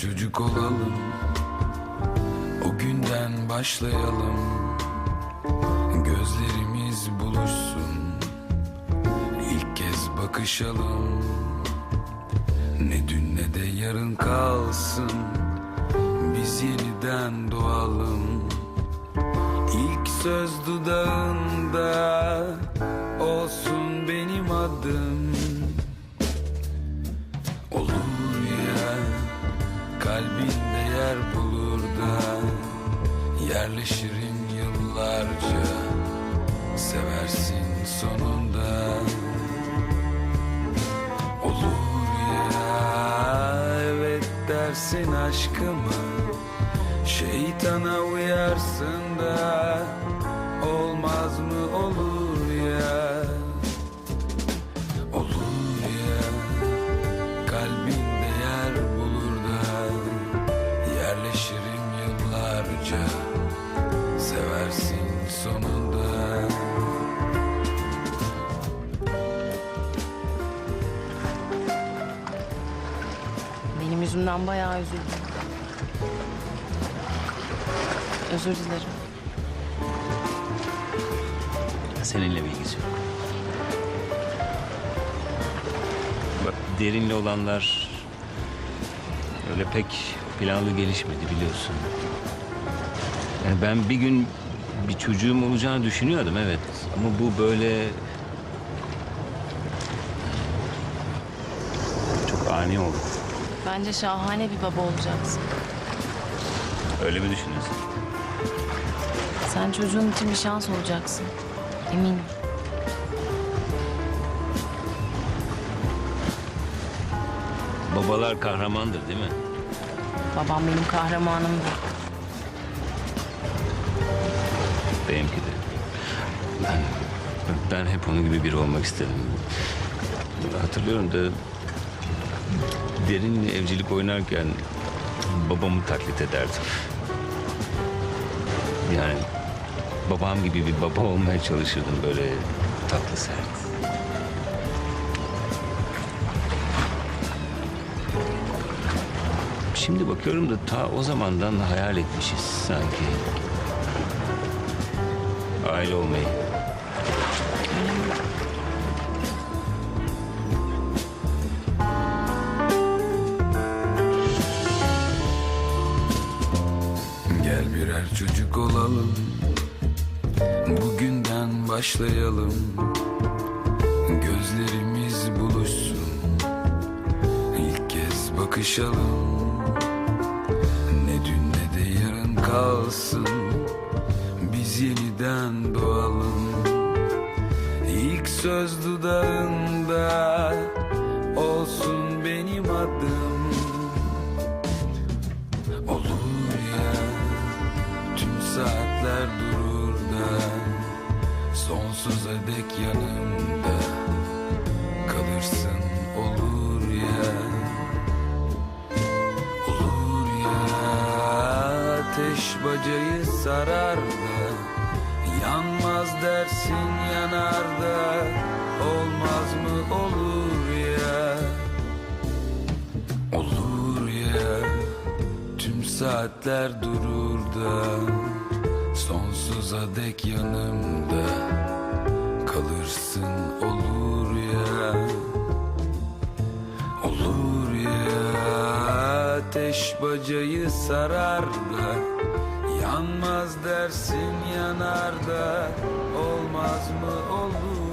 çocuk olalım. O günden başlayalım. Gözlerimiz buluşsun. İlk kez bakışalım. Ne dün ne de yarın kalsın. Biz yeniden doğalım. İlk söz dudağında Olsun benim adım Kalbinde yer bulur da Yerleşirim yıllarca. Seversin sonunda. Olur ya Evet dersin aşkıma Şeytana uyarsın da Benim yüzümden bayağı üzüldüm. Özür dilerim. Seninle bir ilgisi yok. Bak derinle olanlar öyle pek planlı gelişmedi biliyorsun. Yani ben bir gün bir çocuğum olacağını düşünüyordum evet. Ama bu böyle çok ani oldu. Bence şahane bir baba olacaksın. Öyle mi düşünüyorsun? Sen çocuğun için bir şans olacaksın. Eminim. Babalar kahramandır değil mi? Babam benim kahramanımdı. Benimki de. Ben, ben hep onun gibi biri olmak istedim. Hatırlıyorum da derinle evcilik oynarken babamı taklit ederdim. Yani babam gibi bir baba olmaya çalışırdım böyle tatlı sert. Şimdi bakıyorum da ta o zamandan hayal etmişiz sanki. Aile olmayı. Çocuk olalım Bugünden başlayalım. Gözlerimiz buluşsun İlk kez bakışalım. Ne dün ne de yarın kalsın Biz yeniden doğalım. İlk söz dudağında Sonsuza dek yanımda Kalırsın olur ya Olur ya. Ateş bacayı sarar da Yanmaz dersin yanar da Olmaz mı olur ya Olur ya. Tüm saatler durur da Sonsuza dek yanımda Ateş bacayı sarar da Yanmaz dersin yanar da Olmaz mı olur